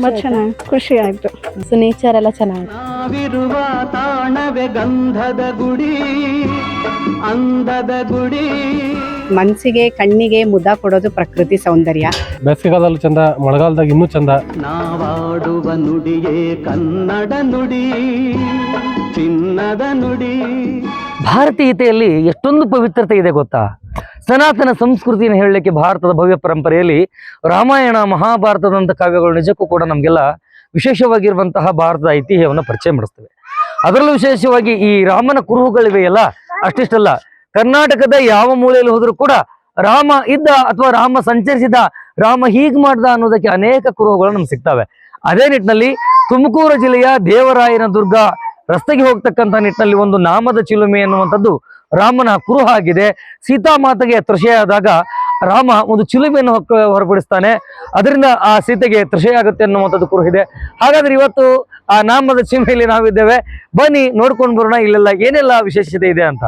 ತುಂಬಾ ಚೆನ್ನಾಗಿ ಖುಷಿ ಆಯ್ತು. ಸೊ ನೇಚರ್ ಎಲ್ಲ ಚೆನ್ನಾಗಿದೆ ನಾವಿರುವ ತಾಣವೇ ಗಂಧದ ಗುಡಿ ಅಂದದ ಗುಡಿ. ಮನಸ್ಸಿಗೆ ಕಣ್ಣಿಗೆ ಮುದ ಕೊಡೋದು ಪ್ರಕೃತಿ ಸೌಂದರ್ಯ. ಬೇಸಿಗೆಗಾಲದಲ್ಲಿ ಚಂದ ಮಳೆಗಾಲದಾಗ ಇನ್ನೂ ಚಂದ. ನಾವಾಡುವ ನುಡಿಯೇ ಕನ್ನಡ ನುಡಿ ಚಿನ್ನದ ನುಡಿ. ಭಾರತೀಯತೆಯಲ್ಲಿ ಎಷ್ಟೊಂದು ಪವಿತ್ರತೆ ಇದೆ ಗೊತ್ತಾ? ಸನಾತನ ಸಂಸ್ಕೃತಿಯನ್ನು ಹೇಳಲಿಕ್ಕೆ ಭಾರತದ ಭವ್ಯ ಪರಂಪರೆಯಲ್ಲಿ ರಾಮಾಯಣ ಮಹಾಭಾರತದಂಥ ಕಾವ್ಯಗಳು ನಿಜಕ್ಕೂ ಕೂಡ ನಮಗೆಲ್ಲ ವಿಶೇಷವಾಗಿರುವಂತಹ ಭಾರತದ ಐತಿಹ್ಯವನ್ನು ಪರಿಚಯ ಮಾಡಿಸ್ತವೆ. ಅದರಲ್ಲೂ ವಿಶೇಷವಾಗಿ ಈ ರಾಮನ ಕುರುಹುಗಳಿವೆಯಲ್ಲ ಅಷ್ಟಿಷ್ಟಲ್ಲ, ಕರ್ನಾಟಕದ ಯಾವ ಮೂಲೆಯಲ್ಲಿ ಹೋದರೂ ಕೂಡ ರಾಮ ಇದ್ದ ಅಥವಾ ರಾಮ ಸಂಚರಿಸಿದ, ರಾಮ ಹೀಗ್ ಮಾಡ್ದ ಅನ್ನೋದಕ್ಕೆ ಅನೇಕ ಕುರುಹುಗಳು ನಮ್ಗೆ ಸಿಗ್ತವೆ. ಅದೇ ನಿಟ್ಟಿನಲ್ಲಿ ತುಮಕೂರು ಜಿಲ್ಲೆಯ ದೇವರಾಯನ ದುರ್ಗ ರಸ್ತೆಗೆ ಹೋಗ್ತಕ್ಕಂಥ ನಿಟ್ಟಿನಲ್ಲಿ ಒಂದು ನಾಮದ ಚಿಲುಮೆ ಎನ್ನುವಂಥದ್ದು ರಾಮನ ಕುರುಹ ಆಗಿದೆ. ಸೀತಾಮಾತೆಗೆ ತೃಷೆಯಾದಾಗ ರಾಮ ಒಂದು ಚಿಲುಮೆಯನ್ನು ಹೊಕ್ಕ- ಹೊರಪಡಿಸ್ತಾನೆ. ಅದರಿಂದ ಆ ಸೀತೆಗೆ ತೃಷೆಯಾಗುತ್ತೆ ಅನ್ನುವಂಥದ್ದು ಕುರುಹ ಇದೆ. ಹಾಗಾದ್ರೆ ಇವತ್ತು ಆ ನಾಮದ ಚಿಲುಮೆಯಲ್ಲಿ ನಾವಿದ್ದೇವೆ. ಬನ್ನಿ ನೋಡ್ಕೊಂಡು ಬರೋಣ. ಇಲ್ಲೆಲ್ಲ ಏನೆಲ್ಲ ವಿಶೇಷತೆ ಇದೆ ಅಂತ?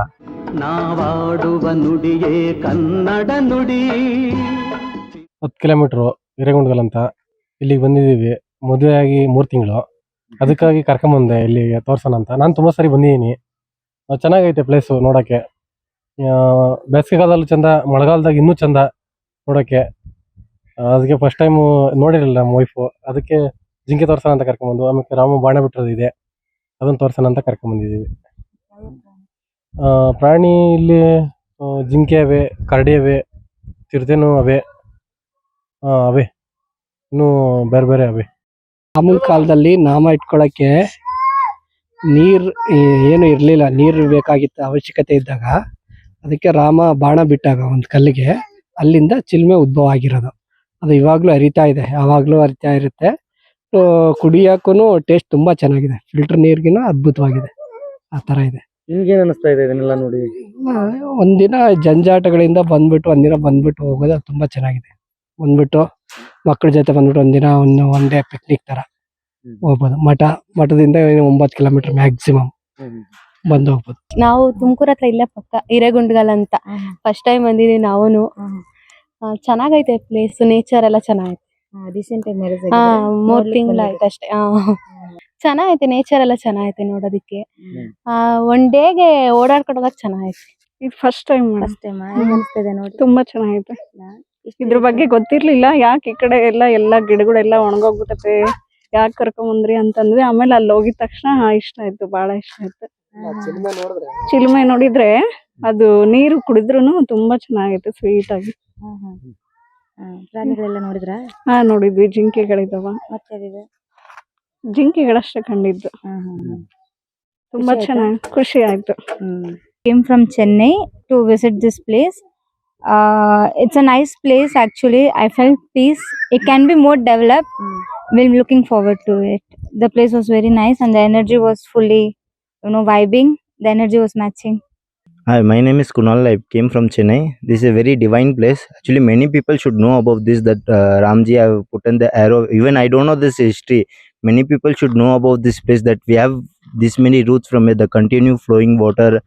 ನಾವಾಡುವ ನುಡಿಯೇ ಕನ್ನಡ ನುಡಿ. ಹತ್ತು ಕಿಲೋಮೀಟ್ರು ಹಿರೇಗುಂಡ್ಗಲ್ ಅಂತ ಇಲ್ಲಿಗೆ ಬಂದಿದ್ದೀವಿ. ಮದುವೆ ಆಗಿ ಮೂರು ತಿಂಗಳು. ಅದಕ್ಕಾಗಿ ಕರ್ಕೊಂಬಂದೆ ಇಲ್ಲಿಗೆ ತೋರ್ಸೋಣ ಅಂತ. ನಾನು ತುಂಬ ಸರಿ ಬಂದಿದ್ದೀನಿ. ಚೆನ್ನಾಗೈತೆ ಪ್ಲೇಸು ನೋಡೋಕ್ಕೆ ಬೇಸಿಗೆಗಾಲದಲ್ಲಿ ಚಂದ, ಮಳೆಗಾಲದಾಗ ಇನ್ನೂ ಚಂದ ನೋಡೋಕ್ಕೆ ಅದಕ್ಕೆ ಫಸ್ಟ್ ಟೈಮು ನೋಡಿರಲಿಲ್ಲ ನಮ್ಮ ವೈಫು ಅದಕ್ಕೆ ಜಿಂಕೆ ತೋರ್ಸೋಣ ಅಂತ ಕರ್ಕೊಂಬಂದು ಆಮೇಲೆ ರಾಮ ಬಾಣ ಬಿಟ್ಟಿರೋದು ಇದೆ. ಅದನ್ನು ತೋರ್ಸೋಣ ಅಂತ ಕರ್ಕೊಂಬಂದಿದ್ದೀವಿ ಪ್ರಾಣಿ ಇಲ್ಲಿ ಜಿಂಕೆ ಅವೆ, ಕರಡಿ ಅವೆ ಚಿರತೆನೂ ಅವೆ. ಅವೆ. ಇನ್ನೂ ಬೇರೆ ಬೇರೆ ಅವೆ. ಆಮೂಲ್ ಕಾಲದಲ್ಲಿ ನಾಮ ಇಟ್ಕೊಳಕ್ಕೆ ನೀರ್ ಏನು ಇರ್ಲಿಲ್ಲ ನೀರು ಬೇಕಾಗಿತ್ತು ಅವಶ್ಯಕತೆ ಇದ್ದಾಗ ಅದಕ್ಕೆ ರಾಮ ಬಾಣ ಬಿಟ್ಟಾಗ ಒಂದು ಕಲ್ಲಿಗೆ ಅಲ್ಲಿಂದ ಚಿಲ್ಮೆ ಉದ್ಭವ ಆಗಿರೋದು. ಅದು ಇವಾಗ್ಲೂ ಅರಿತಾ ಇದೆ ಯಾವಾಗ್ಲೂ ಅರಿತಾ ಇರುತ್ತೆ. ಸೊ ಕುಡಿಯಕ್ಕೂ ಟೇಸ್ಟ್ ತುಂಬಾ ಚೆನ್ನಾಗಿದೆ. ಫಿಲ್ಟರ್ ನೀರ್ಗಿನ ಅದ್ಭುತವಾಗಿದೆ. ಆ ತರ ಇದೆ. ನಿಮ್ಗೇನು ಅನಿಸ್ತಾ ಇದೆ ಇದನ್ನೆಲ್ಲ ನೋಡಿ? ಒಂದಿನ ಜಂಜಾಟಗಳಿಂದ ಬಂದ್ಬಿಟ್ಟು ಒಂದಿನ ಬಂದ್ಬಿಟ್ಟು ಹೋಗೋದು ಅದು ತುಂಬಾ ಚೆನ್ನಾಗಿದೆ. ಬಂದ್ಬಿಟ್ಟು ಮಕ್ಕಳ ಜೊತೆ ಬಂದ್ಬಿಟ್ಟು ಒಂದಿನ ಒಂದು ಒನ್ ಡೇ ಪಿಕ್ನಿಕ್ ತರ. ಹೋಗ್ಬೋದು. ಮಠ ಮಠದಿಂದ ಒಂಬತ್ತು ಕಿಲೋಮೀಟರ್ ಮ್ಯಾಕ್ಸಿಮಮ್ ಬಂದು ಹೋಗ್ಬೋದು ನಾವು ತುಮಕೂರ್ ಹತ್ರ ಇಲ್ಲೇ ಪಕ್ಕ ಹಿರೇಗುಂಡ್ಗಲ್ ಅಂತ ಫಸ್ಟ್ ಟೈಮ್ ಬಂದಿದೀವಿ ನಾವು ಚೆನ್ನಾಗೈತೆ ಪ್ಲೇಸ್ ನೇಚರ್ ಎಲ್ಲ ಚೆನ್ನಾಗೈತೆ. ರೀಸೆಂಟ್ ಮ್ಯಾರೇಜ್ ಮೂರ್ ತಿಂಗಳಾಯ್ತು ಅಷ್ಟೇ. ಚೆನ್ನಾಗೈತೆ ನೇಚರ್ ಎಲ್ಲ ಚೆನ್ನಾಗೈತೆ ನೋಡೋದಿಕ್ಕೆ. ಆ ಒನ್ ಡೇಗೆ ಓಡಾಡ್ಕೊಂಡು ಹೋಗಕ್ ಚೆನ್ನಾಗೈತೆ. ಇದು ಫಸ್ಟ್ ಟೈಮ್ ಫಸ್ಟ್ ಟೈಮ್ ಅನಿಸ್ತದೆ ನೋಡಿ. ತುಂಬಾ ಚೆನ್ನಾಗೈತೆ. ಇದ್ರ ಬಗ್ಗೆ ಗೊತ್ತಿರ್ಲಿಲ್ಲ. ಯಾಕೆ ಈ ಕಡೆ ಎಲ್ಲ ಎಲ್ಲ ಗಿಡಗಳೆಲ್ಲ ಒಣಗೋಗ್ಬಿಟ್ಟತೆ ಯಾಕೆ ಕರ್ಕೊಂಬಂದ್ರಿ ಅಂತಂದ್ವಿ. ಆಮೇಲೆ ಅಲ್ಲಿ ಹೋಗಿದ ತಕ್ಷಣ ಇಷ್ಟ ಆಯ್ತು ಬಹಳ ಇಷ್ಟ ಆಯ್ತು. ಚಿಲ್ಮೆ ನೋಡಿದ್ರೆ? ಅದು ನೀರು ಕುಡಿದ್ರು ತುಂಬಾ ಚೆನ್ನಾಗೈತೆ ಸ್ವೀಟ್ ಆಗಿ. ಪ್ರಾಣಿಗಳೆಲ್ಲ ನೋಡಿದ್ರಾ? ಹಾ ನೋಡಿದ್ವಿ. ಜಿಂಕೆಗಳಿದಾವ. ಮತ್ತೆ ಜಿಂಕೆಗಳಷ್ಟೇ ಕಂಡಿದ್ದು. ತುಂಬಾ ಚೆನ್ನಾಗಿ ಖುಷಿ ಆಯ್ತು. Came from Chennai to visit this place it's a nice place actually I felt peace it can be more develop. We're looking forward to it. The place was very nice and the energy was fully, you know, vibing. The energy was matching. Hi, my name is Kunal. I came from Chennai. This is a very divine place. Actually, many people should know about this. That uh, Ramji have put in the arrow. Even I don't know this history. Many people should know about this place. That we have this many roots from it, the continue flowing water,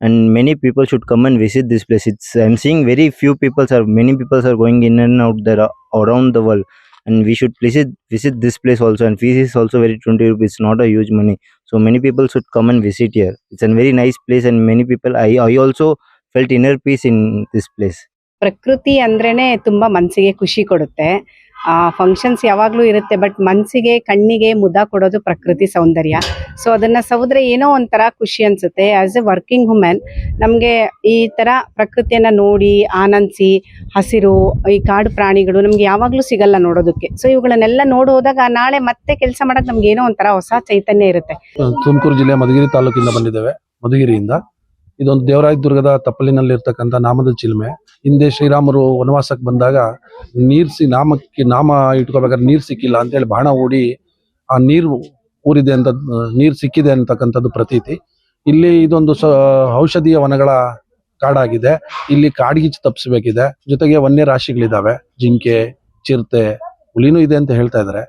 and many people should come and visit this place. It's I'm seeing very few people are many people are going in and out there around the world, and we should visit visit this place also. And fees is also very twenty rupees. Not a huge money. So many people should come and visit here. It's a very nice place, and many people. I I also felt inner peace in this place. ಪ್ರಕೃತಿ ಅಂದ್ರೇನೆ ತುಂಬಾ ಮನಸ್ಸಿಗೆ ಖುಷಿ ಕೊಡುತ್ತೆ ಆ functions ಯಾವಾಗ್ಲೂ ಇರುತ್ತೆ but ಮನಸ್ಸಿಗೆ ಕಣ್ಣಿಗೆ ಮುದ ಕೊಡೋದು ಪ್ರಕೃತಿ ಸೌಂದರ್ಯ. ಸೊ ಅದನ್ನ ಸೌದ್ರೆ ಏನೋ ಒಂಥರ ಖುಷಿ ಅನ್ಸುತ್ತೆ. ಆಸ್ ಎ ವರ್ಕಿಂಗ್ ವುಮೆನ್ ನಮ್ಗೆ ಈ ತರ ಪ್ರಕೃತಿಯನ್ನ ನೋಡಿ, ಆನಂದಿಸಿ, ಹಸಿರು, ಈ ಕಾಡು ಪ್ರಾಣಿಗಳು ನಮ್ಗೆ ಯಾವಾಗ್ಲೂ ಸಿಗಲ್ಲ ನೋಡೋದಕ್ಕೆ. ಸೊ ಇವುಗಳನ್ನೆಲ್ಲ ನೋಡಿ ಹೋದಾಗ ನಾಳೆ ಮತ್ತೆ ಕೆಲಸ ಮಾಡಕ್ ನಮ್ಗೆ ಏನೋ ಒಂಥರ ಹೊಸ ಚೈತನ್ಯ ಇರುತ್ತೆ. ತುಮಕೂರು ಜಿಲ್ಲೆ ಮಧುಗಿರಿ ತಾಲೂಕಿಂದ ಬಂದಿದ್ದೇವೆ. ಮಧುಗಿರಿಯಿಂದ. ಇದೊಂದು ದೇವರಾಯ ದುರ್ಗದ ತಪ್ಪಲಿನಲ್ಲಿರ್ತಕ್ಕಂಥ ನಾಮದ ಚಿಲ್ಮೆ. ಹಿಂದೆ ಶ್ರೀರಾಮರು ವನವಾಸಕ್ಕೆ ಬಂದಾಗ ನೀರ್ಸಿ ನಾಮಕ್ಕೆ, ನಾಮ ಇಟ್ಕೋಬೇಕಾದ್ರೆ ನೀರ್ ಸಿಕ್ಕಿಲ್ಲ ಅಂತೇಳಿ ಬಾಣ ಓಡಿ ಆ ನೀರು ಊರಿದೆ ಅಂತ, ನೀರು ಸಿಕ್ಕಿದೆ ಅಂತಕ್ಕಂಥದ್ದು ಪ್ರತೀತಿ. ಇಲ್ಲಿ ಇದೊಂದು ಸ, ಔಷಧೀಯ ವನಗಳ ಕಾಡಾಗಿದೆ. ಇಲ್ಲಿ ಕಾಡ್ಗಿಚ್ಚು ತಪ್ಪಿಸ್ಬೇಕಿದೆ. ಜೊತೆಗೆ ವನ್ಯ ರಾಶಿಗಳಿದಾವೆ ಜಿಂಕೆ, ಚಿರತೆ, ಹುಲಿನೂ ಇದೆ ಅಂತ ಹೇಳ್ತಾ ಇದ್ದಾರೆ.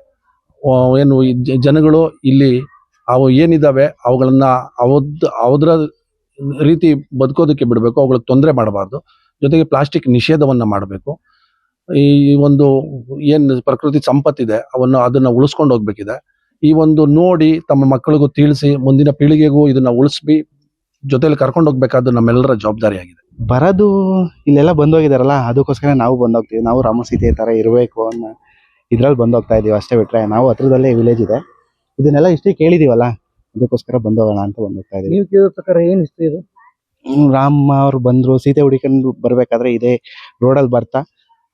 ಏನು ಜನಗಳು ಇಲ್ಲಿ ಅವು ಏನಿದಾವೆ ಅವುಗಳನ್ನ ಅವದ್, ಅವದ್ರ ರೀತಿ ಬದುಕೋದಕ್ಕೆ ಬಿಡಬೇಕು ಅವುಗಳಿಗೆ ತೊಂದರೆ ಮಾಡಬಾರ್ದು. ಜೊತೆಗೆ ಪ್ಲಾಸ್ಟಿಕ್ ನಿಷೇಧವನ್ನ ಮಾಡಬೇಕು. ಈ ಒಂದು ಏನು ಪ್ರಕೃತಿ ಸಂಪತ್ತಿದೆ, ಅವನ್ನು ಅದನ್ನ ಉಳಿಸ್ಕೊಂಡು ಹೋಗ್ಬೇಕಿದೆ. ಈ ಒಂದು ನೋಡಿ ತಮ್ಮ ಮಕ್ಕಳಿಗೂ ತಿಳಿಸಿ, ಮುಂದಿನ ಪೀಳಿಗೆಗೂ ಇದನ್ನ ಉಳಿಸ್ಬಿ, ಜೊತೆಲಿ ಕರ್ಕೊಂಡು ಹೋಗ್ಬೇಕಾದ್ದು ನಮ್ಮೆಲ್ಲರ ಜವಾಬ್ದಾರಿ ಆಗಿದೆ ಬರೋದು ಇಲ್ಲೆಲ್ಲ ಬಂದೋಗಿದಾರಲ್ಲ, ಅದಕ್ಕೋಸ್ಕರ ನಾವು ಬಂದೋಗ್ತೀವಿ. ನಾವು ರಾಮ ಸೀತೆ ತರ ಇರಬೇಕು ಅನ್ನೋ ಇದ್ರಲ್ಲಿ ಬಂದೋಗ್ತಾ ಇದೀವಿ ಅಷ್ಟೇ ಬಿಟ್ರೆ. ನಾವು ಹತ್ರದಲ್ಲೇ ವಿಲೇಜ್ ಇದೆ. ಇದನ್ನೆಲ್ಲ ಇಷ್ಟೇ ಕೇಳಿದೀವಲ್ಲ? ಅದಕ್ಕೋಸ್ಕರ ಬಂದೋಗೋಣ ಅಂತ ಬಂದೋಗ್ತಾ ಇದೀವಿ ನೀವು ಕೇಳಿದ ಪ್ರಕಾರ ಏನ್ ಇಷ್ಟ ಇದು? ಹ್ಮ್, ರಾಮ ಅವ್ರು ಬಂದ್ರು ಸೀತೆ ಹುಡಿಕೊಂಡು ಬರ್ಬೇಕಾದ್ರೆ ಇದೇ ರೋಡಲ್ಲಿ ಬರ್ತಾ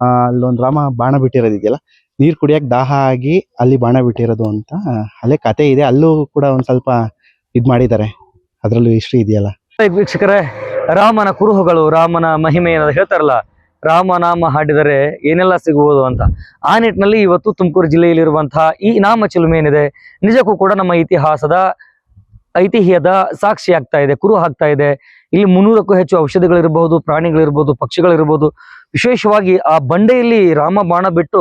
ಆ, ಅಲ್ಲೊಂದ್ ರಾಮ ಬಾಣ ಬಿಟ್ಟಿರೋದಿದೆಯಲ್ಲ ನೀರ್ ಕುಡಿಯಕ್ ದಾಹ ಆಗಿ ಅಲ್ಲಿ ಬಾಣ ಬಿಟ್ಟಿರೋದು ಅಂತ ಅಲ್ಲೇ ಕತೆ ಇದೆ ಅಲ್ಲೂ ಕೂಡ ಒಂದ್ ಸ್ವಲ್ಪ ಇದ್ ಮಾಡಿದ್ದಾರೆ ಅದ್ರಲ್ಲೂ ಹಿಸ್ಟ್ರಿ ಇದೆಯಲ್ಲ. ವೀಕ್ಷಕರೇ ರಾಮನ ಕುರುಹುಗಳು ರಾಮನ ಮಹಿಮೆ ಏನಾದ್ರು ಹೇಳ್ತಾರಲ್ಲ ರಾಮನಾಮ ಹಾಡಿದರೆ ಏನೆಲ್ಲ ಸಿಗುವುದು ಅಂತ. ಆ ನಿಟ್ಟಿನಲ್ಲಿ ಇವತ್ತು ತುಮಕೂರು ಜಿಲ್ಲೆಯಲ್ಲಿರುವಂತಹ ಈ ನಾಮ ಚಿಲುಮೆ ಏನಿದೆ ನಿಜಕ್ಕೂ ಕೂಡ ನಮ್ಮ ಇತಿಹಾಸದ ಐತಿಹ್ಯದ ಸಾಕ್ಷಿ ಆಗ್ತಾ ಇದೆ, ಕುರು ಆಗ್ತಾ ಇದೆ. ಇಲ್ಲಿ ಮುನ್ನೂರಕ್ಕೂ ಹೆಚ್ಚು ಔಷಧಿಗಳಿರಬಹುದು ಪ್ರಾಣಿಗಳಿರ್ಬೋದು, ಪಕ್ಷಿಗಳಿರ್ಬೋದು. ವಿಶೇಷವಾಗಿ ಆ ಬಂಡೆಯಲ್ಲಿ ರಾಮ ಬಾಣ ಬಿಟ್ಟು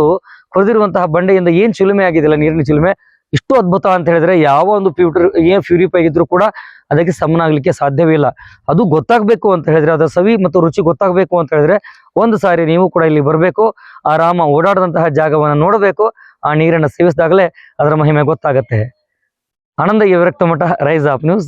ಕೊರೆದಿರುವಂತಹ ಬಂಡೆಯಿಂದ ಏನ್ ಚಿಲುಮೆ ಆಗಿದೆಯಲ್ಲ ನೀರಿನ ಚಿಲುಮೆ? ಇಷ್ಟು ಅದ್ಭುತ ಅಂತ ಹೇಳಿದ್ರೆ ಯಾವ ಒಂದು ಪ್ಯೂಟರ್ ಏನ್ ಪ್ಯೂರಿಫೈ ಇದ್ರು ಕೂಡ ಅದಕ್ಕೆ ಸಮನಾಗ್ಲಿಕ್ಕೆ ಸಾಧ್ಯವೇ ಇಲ್ಲ. ಅದು ಗೊತ್ತಾಗ್ಬೇಕು ಅಂತ ಹೇಳಿದ್ರೆ, ಅದರ ಸವಿ ಮತ್ತು ರುಚಿ ಗೊತ್ತಾಗ್ಬೇಕು ಅಂತ ಹೇಳಿದ್ರೆ ಒಂದು ಸಾರಿ ನೀವು ಕೂಡ ಇಲ್ಲಿ ಬರಬೇಕು. ಆ ರಾಮ ಓಡಾಡದಂತಹ ಜಾಗವನ್ನು ನೋಡಬೇಕು. ಆ ನೀರನ್ನ ಸೇವಿಸಿದಾಗಲೇ ಅದರ ಮಹಿಮೆ ಗೊತ್ತಾಗತ್ತೆ. ಆನಂದ ವಿರಕ್ತ ಮಠ ರೈಸ್ ಆಫ್ ನ್ಯೂಸ್